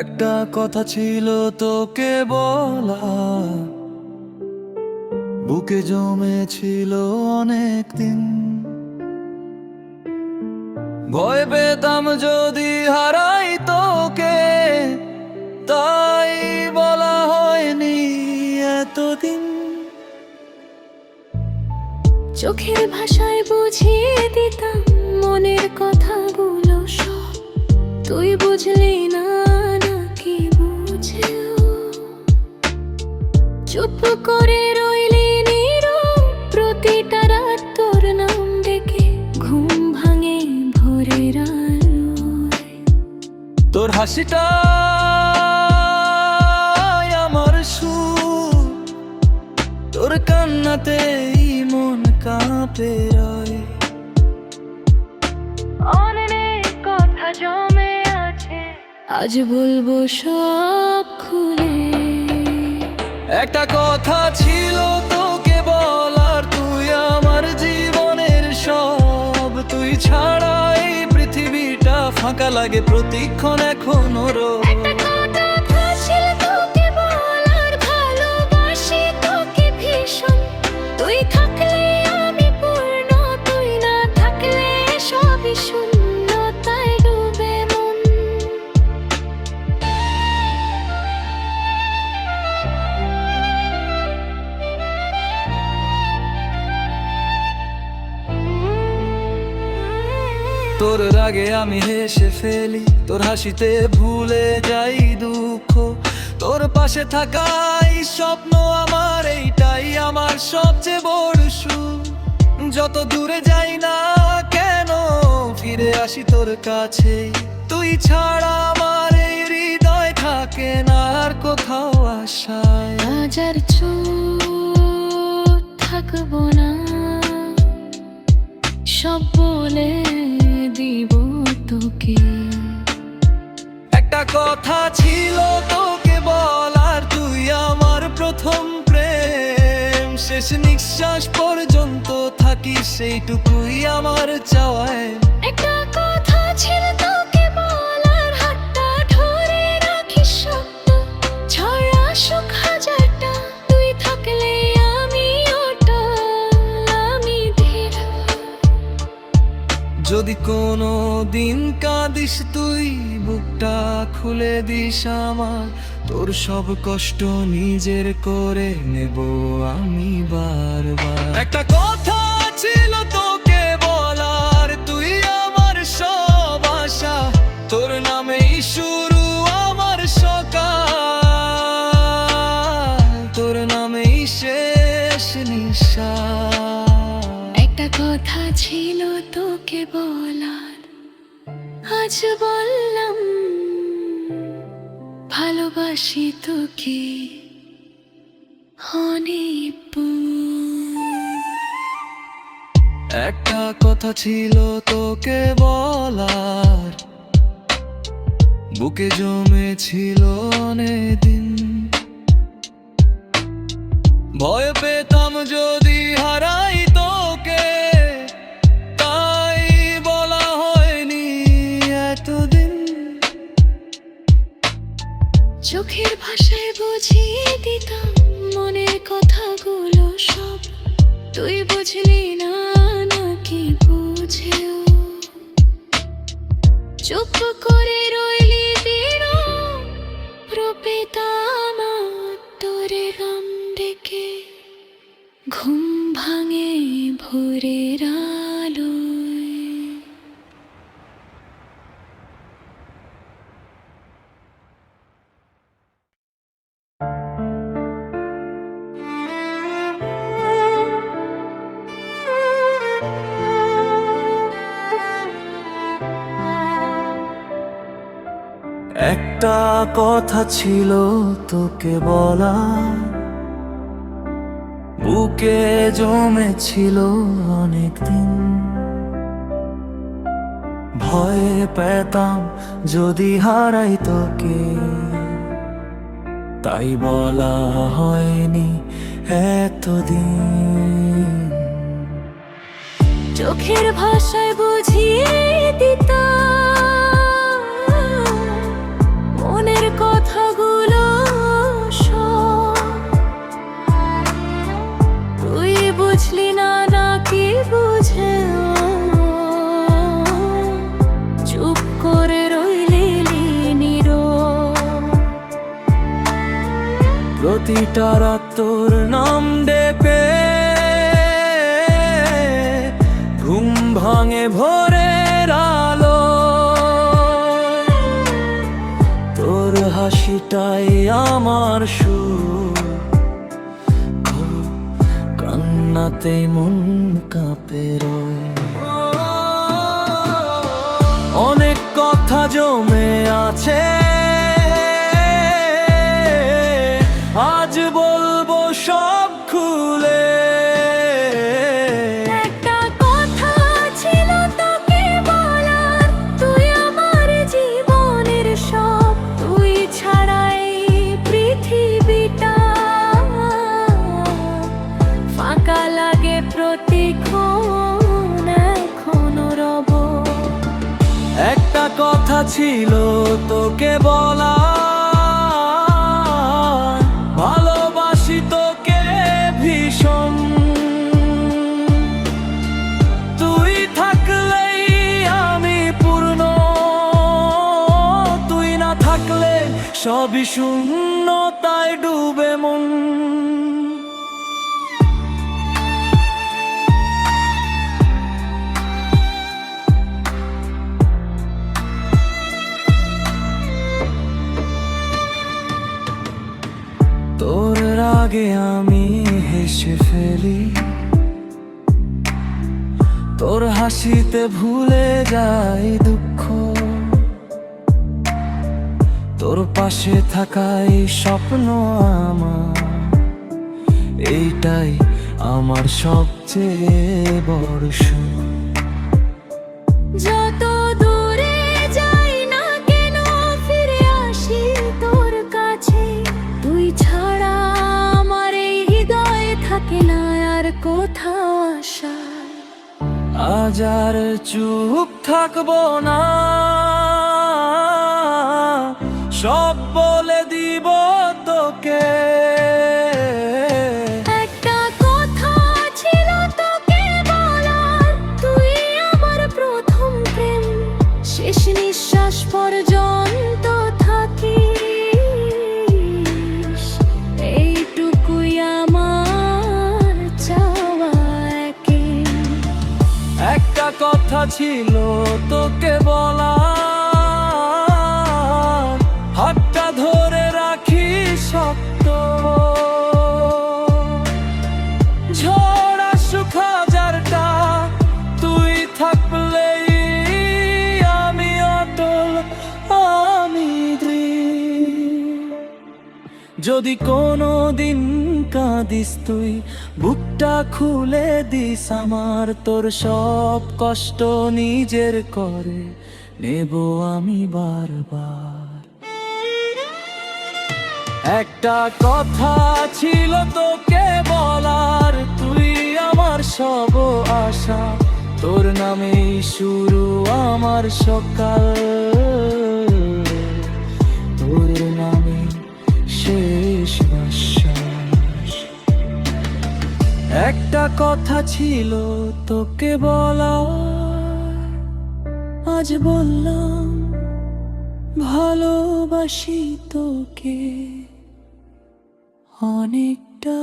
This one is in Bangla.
একটা কথা ছিল তোকে বলা। বুকে জমেছিল অনেক দিন ভয় পেতাম যদি হারাই তোকে, তাই বলা হয়নি এতদিন। চোখের ভাষায় বুঝিয়ে দিতাম মনের কথাগুলো সব। তুই বুঝলি চুপ করে রইলি নীরব প্রতিটা রাত তোর নাম ডেকে ঘুম ভাঙে ভোরের আলোয়। তোর হাসিটা আমার সুর তোর কান্নাতেই মন কাঁপে রয়। অনেক কথা জমে আছে আজ বলব সব খুলে একটা কথা ছিল তোকে বলার, তুই আমার জীবনের সব। তুই ছাড়া এই পৃথিবীটা ফাঁকা লাগে, প্রতিক্ষণ এখনও তোর রাগে আমি হেসে ফেলি, তোর হাসিতে ভুলে যাই দুঃখ। তোর পাশে থাকাই স্বপ্ন আমার, এইটাই আমার সবচেয়ে বড় সুখ। যত দূরে যাই না কেন, ফিরে আসি তোর কাছে। তুই ছাড়া আমার এই হৃদয় থাকে না, আর কোথাও আশায়। আজ আর থাকব না, সব বলে দিব তোকে। একটা কথা ছিল তোকে বলার তুই আমার প্রথম প্রেম। শেষ নিঃশ্বাস পর্যন্ত থাকিস সেইটুকুই আমার চাওয়ায়। একটা কথা ছিল তোকে দিন কাঁদিস তুই, বুকটা খুলে দিস আমার। তোর সব কষ্ট নিজের করে নেব আমি বারবার। একটা কথা ছিল তোকে বলার, তুই আমার সব আশা। তোর নামেই শুরু আমার সকাল। তোর নামেই শেষ নিঃশ্বাস একটা কথা ছিল তোকে বলার আজ বললাম, ভালোবাসি তোকে একটা কথা ছিল তোকে বলার, বুকে জমেছিল অনেকদিন ভয় পেতাম যদি চোখের ভাষায় বুঝিয়ে দিতাম মনের কথাগুলো সব। তুই বুঝলি না নাকি বুঝেও। চুপ করে রইলি দিন প্রপেতাম একটা কথা ছিল তোকে বলা। বুকে জমেছিল অনেকদিন। ভয়ে পেতাম যদি হারাই তোকে। তাই বলা হয়নি এতদিন। চোখের ভাষায় রাত তোর নাম ডেকে ঘুম ভাঙে ভোরের আলো। তোর হাসিটাই আমার সুর। কান্নাতে মন কাঁপে ছিল তোকে বলা ভালোবাসি তোকে ভীষণ। তুই থাকলেই আমি পূর্ণ, তুই না থাকলে সবই শূন্যতায় তাই মন হেসে ফেলি। তোর হাসিতে ভুলে যাই দুঃখ। তোর পাশে থাকাই স্বপ্ন আমার। এইটাই আমার সবচেয়ে বড় সুখ। আর চুপ থাকব না। সব বলে দিব তোকে। কথা ছিল তোকে বলা হাতটা ধরে রাখি শক্ত। ঝড় আসুক হাজারটা, তুই থাকলেই আমি অটল, আমি যদি কোনো দিন কাঁদিস তুই বুকটা খুলে দিস আমার, তোর সব কষ্ট নিজের করে। নেব আমি বারবার। একটা কথা ছিল তোকে বলার, তুই আমার সব আশা। তোর নামেই শুরু আমার সকাল। একটা কথা ছিল তোকে বলা আজ বললাম ভালোবাসি তোকে অনেকটা।